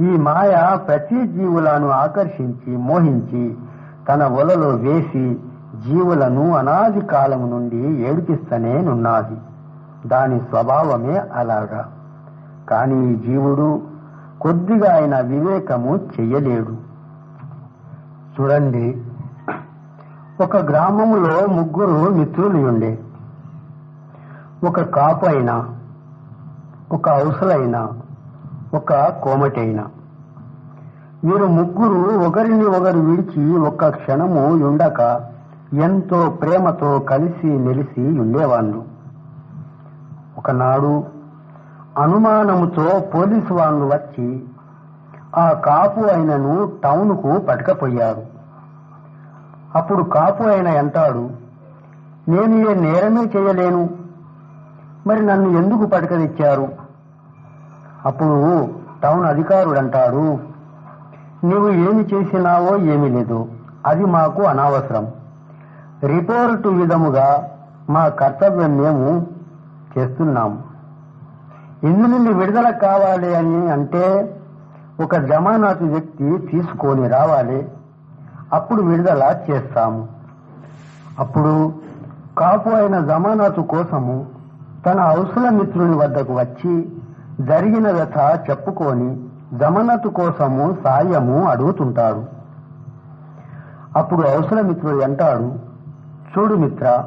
ఈ మాయ ప్రతి జీవులను ఆకర్షించి మోహించి తన వలలో వేసి జీవులను అనాది కాలం నుండి ఏడిపిస్తనే నున్నది. దాని స్వభావమే అలాగా. కానీ ఈ జీవుడు కొద్దిగా ఆయన వివేకము చెయ్యలేడు. చూడండి. ఒక గ్రామములో ముగ్గురు మిత్రులు ఉండే. ఒక కాపు అయినా ఒక అవసలైనా ఒక కోమటైన. వీరు ముగ్గురు ఒకరిని ఒకరు విడిచి ఒక్క క్షణము ఉండక ఎంతో ప్రేమతో కలిసి మెలిసి ఉండేవాళ్ళు. ఒకనాడు అనుమానముతో పోలీసు వాళ్ళు వచ్చి ఆ కాపు అయినను టౌన్కు పట్టుకపోయారు. అప్పుడు కాపు అయిన అంటాడు నేను ఏ నేరమే చేయలేను. మరి నన్ను ఎందుకు పట్టుకదిచ్చారు అప్పుడు టౌన్ అధికారుడంటాడు. నువ్వు ఏమి చేసినావో ఏమీ లేదు. అది మాకు అనవసరం. రిపోర్టు విధముగా మా కర్తవ్యం మేము చేస్తున్నాం. ఇందు నుండి విడుదల కావాలి అని అంటే ఒక జమానాతి వ్యక్తి తీసుకొని రావాలి. అప్పుడు విడుదల చేస్తాము అప్పుడు కాపు అయిన జమానాతు కోసము తన అవసర మిత్రుని వద్దకు వచ్చి జరిగిన వ్యథ చెప్పుకొని జమనతు కోసము సాయము అడుగుతుంటాడు. అప్పుడు అవసర మిత్రుడు అంటాడు చూడు మిత్ర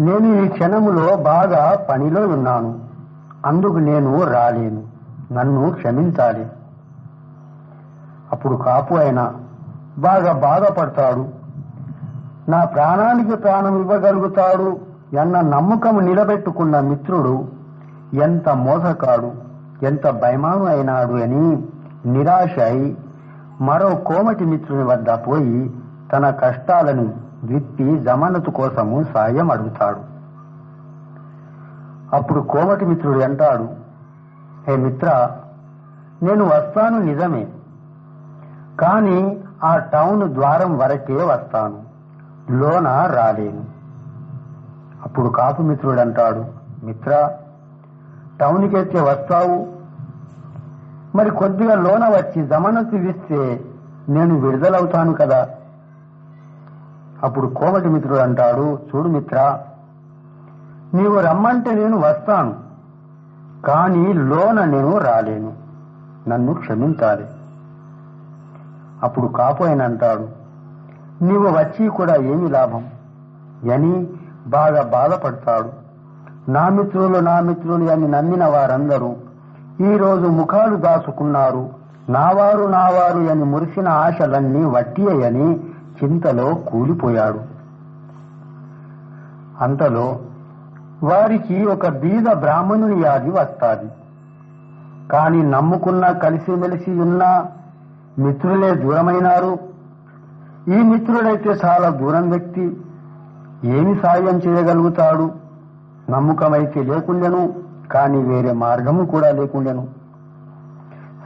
నేను ఈ క్షణములో బాగా పనిలో ఉన్నాను. అందుకు నేను రాలేను. నన్ను క్షమించాలి. అప్పుడు కాపు అయినా బాగా బాధపడతాడు. నా ప్రాణానికి ప్రాణం ఇవ్వగలుగుతాడు అన్న నమ్మకం నిలబెట్టుకున్న మిత్రుడు ఎంత మోసకాడు ఎంత భయమాను అయినాడు అని నిరాశ అయి మరో కోమటి మిత్రుని వద్ద పోయి తన కష్టాలను విప్పి జమానతు కోసము సాయం అడుగుతాడు. అప్పుడు కోమటి మిత్రుడు అంటాడు హే మిత్ర నేను వస్తాను నిజమే కానీ ఆ టౌన్ ద్వారం వరకే వస్తాను లోన రాలేను. అప్పుడు కాపు మిత్రుడు అంటాడు మిత్ర టౌన్కెత్తే వస్తావు. మరి కొద్దిగా లోన వచ్చి జమానతు ఇస్తే నేను విడుదలవుతాను కదా. అప్పుడు కోమటి మిత్రుడు అంటాడు చూడు మిత్ర నీవు రమ్మంటే నేను వస్తాను కానీ లోన నేను రాలేను. నన్ను క్షమించాలి. అప్పుడు కాపోయిన అంటాడు నీవు వచ్చి కూడా ఏమి లాభం? అని బాగా బాధపడతాడు. నా మిత్రులు నా మిత్రులు అని నమ్మిన వారందరూ ఈరోజు ముఖాలు దాచుకున్నారు. నావారు నావారు అని మురిసిన ఆశలన్నీ వట్టియని చింతలో కూలిపోయాడు. అంతలో వారికి ఒక బీద బ్రాహ్మణుని యాది వస్తాది. కాని నమ్ముకున్న కలిసిమెలిసి ఉన్న మిత్రులే దూరమైనారు. ఈ మిత్రుడైతే చాలా దూరం వ్యక్తి ఏమి సాయం చేయగలుగుతాడు? నమ్మకమైతే లేకుండెను కాని వేరే మార్గము కూడా లేకుండెను.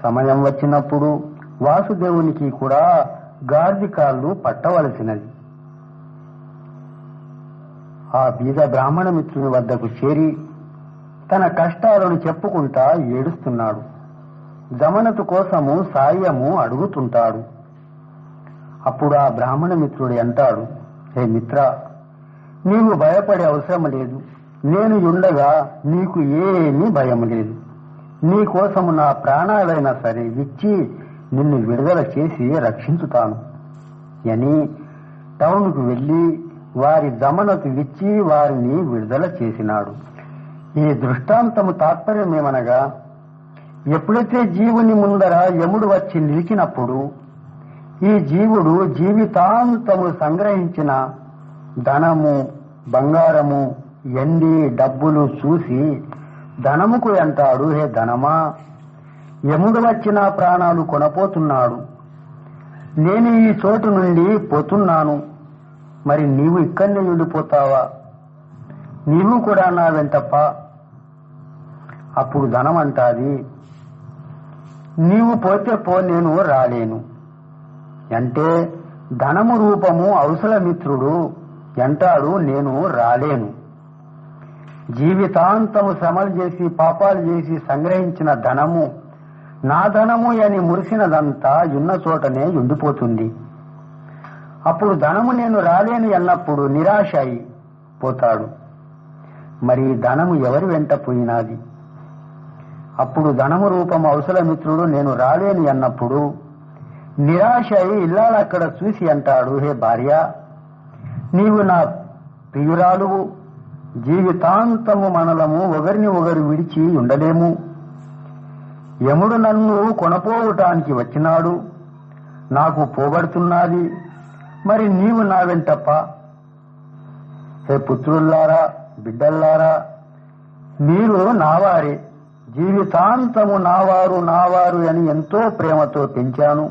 సమయం వచ్చినప్పుడు వాసుదేవునికి కూడా గార్దికాళ్ళు పట్టవలసినది. ఆ బీద బ్రాహ్మణ మిత్రుని వద్దకు చేరి తన కష్టాలను చెప్పుకుంటా ఏడుస్తున్నాడు. జమనతు కోసము సాయము అడుగుతుంటాడు. అప్పుడు ఆ బ్రాహ్మణ మిత్రుడు అంటాడు హే మిత్ర నీవు భయపడే అవసరం లేదు. నేను ఉండగా నీకు ఏమీ భయం లేదు. నీ కోసము నా ప్రాణాలైనా సరే ఇచ్చి నిన్ను విడుదల చేసి రక్షించుతాను. అని టౌన్కు వెళ్ళి వారి దమనకు ఇచ్చి వారిని విడుదల చేసినాడు. ఈ దృష్టాంతము తాత్పర్యమేమనగా ఎప్పుడైతే జీవుని ముందర యముడు వచ్చి నిలిచినప్పుడు ఈ జీవుడు జీవితాంతము సంగ్రహించిన ధనము బంగారము ఎండి డబ్బులు చూసి ధనముకు అంటాడు హే ధనమా? యముడు వచ్చిన ప్రాణాలు కొనపోతున్నాడు. నేను ఈ చోటు నుండి పోతున్నాను. మరి నీవు ఇక్కడనే ఉండిపోతావా? నీవు కూడా నా వెంటప్ప అప్పుడు ధనం అంటాది నీవు పోతే పో నేను రాలేను. అంటే ధనము రూపము అవసర మిత్రుడు అంటాడు నేను రాలేను. జీవితాంతము శ్రమలు చేసి పాపాలు చేసి సంగ్రహించిన ధనము నా ధనము అని మురిసినదంతా ఉన్న చోటనే ఉండిపోతుంది. అప్పుడు ధనము నేను రాలేను అన్నప్పుడు నిరాశ అయి పోతాడు. మరి ధనము ఎవరి వెంట పోయినాది? అప్పుడు ధనము రూపం అవసరమిత్రుడు నేను రాలేను అన్నప్పుడు నిరాశ అయి ఇల్లాలక్కడ చూసి అంటాడు హే భార్య నీవు నా ప్రియురాలువు జీవితాంతము మనలము ఒకరిని ఒకరు విడిచి ఉండలేము. యముడు నన్ను కొనపోవటానికి వచ్చినాడు. నాకు పోగొడుతున్నది మరి నీవు నా వెంటప్ప. హే పుత్రుల్లారా బిడ్డల్లారా మీరు నావారే. జీవితాంతము నావారు నావారు అని ఎంతో ప్రేమతో పెంచాను.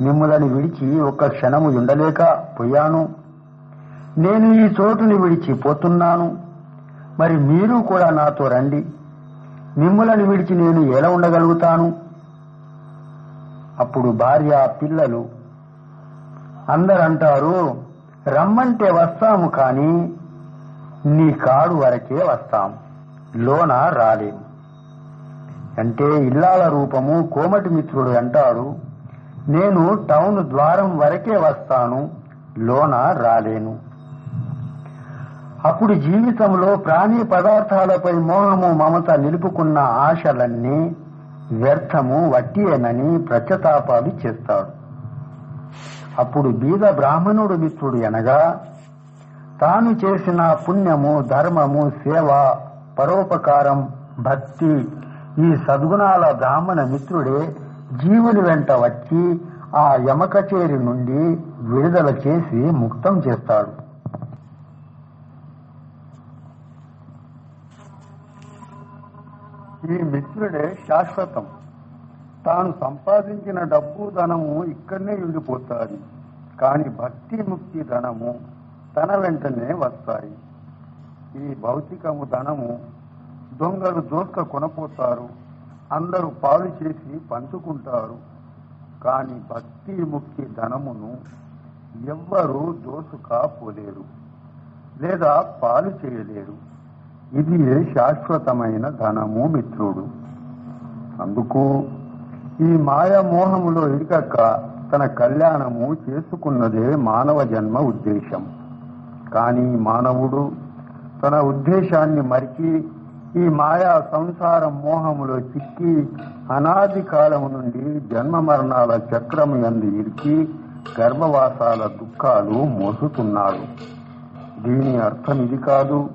మిమ్మలని విడిచి ఒక్క క్షణము ఉండలేక పోయాను. నేను ఈ చోటుని విడిచి పోతున్నాను. మరి మీరు కూడా నాతో రండి. మిమ్ములను విడిచి నేను ఎలా ఉండగలుగుతాను? అప్పుడు భార్య పిల్లలు అందరంటారు రమ్మంటే వస్తాము కానీ నీ కాడు వరకే వస్తాం లోన రాలేము. అంటే ఇల్లాల రూపము కోమటి మిత్రుడు అంటాడు నేను టౌన్ ద్వారం వరకే వస్తాను లోన రాలేను. అప్పుడు జీవితంలో ప్రాణి పదార్థాలపై మోహము మమత నిలుపుకున్న ఆశలన్నీ వ్యర్థము వట్టియేనని ప్రత్యతాపాలు చేస్తాడు. అప్పుడు బీద బ్రాహ్మణుడు మిత్రుడు అనగా తాను చేసిన పుణ్యము ధర్మము సేవ పరోపకారం భక్తి ఈ సద్గుణాల బ్రాహ్మణ మిత్రుడే జీవుని వెంట వచ్చి ఆ యమకచేరి నుండి విడుదల చేసి ముక్తం చేస్తాడు. ఈ మిత్రుడే శాశ్వతం. తాను సంపాదించిన డబ్బు ధనము ఇక్కడనే ఉండిపోతాయి కాని భక్తి ముక్తి ధనము తన వెంటనే వస్తాయి. ఈ భౌతికము ధనము దొంగలు దోస్క కొనపోతారు అందరూ పాలు చేసి పంచుకుంటారు కాని భక్తి ముక్తి ధనమును ఎవ్వరూ దోసుకపోలేరు లేదా పాలు చేయలేరు. ఇది శాశ్వతమైన ధనము మిత్రుడు. అందుకు ఈ మాయామోహములో ఇరుకక్క తన కళ్యాణము చేసుకున్నదే మానవ జన్మ ఉద్దేశం. కానీ మానవుడు తన ఉద్దేశాన్ని మరిచి ఈ మాయా సంసార మోహములో చిక్కి అనాది కాలము నుండి జన్మ మరణాల చక్రము ఎందు ఇరికి గర్భవాసాల దుఃఖాలు మోసుతున్నాడు. దీని అర్థం ఇది కాదు.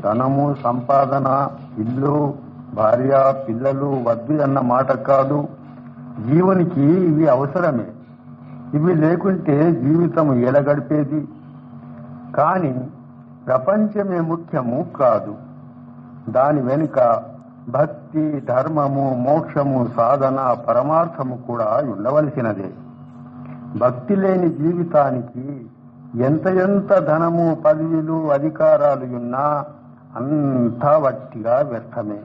ధనము సంపాదన ఇల్లు భార్య పిల్లలు వద్దు అన్న మాట కాదు. జీవునికి ఇవి అవసరమే. ఇవి లేకుంటే జీవితం ఎలా గడిపేది కాని ప్రపంచమే ముఖ్యము కాదు. దాని వెనుక భక్తి ధర్మము మోక్షము సాధన పరమార్థము కూడా ఉండవలసినదే. భక్తి లేని జీవితానికి ఎంత ఎంత ధనము పదవులు అధికారాలు ఉన్నా అంతా వట్టిగా వ్యర్థమే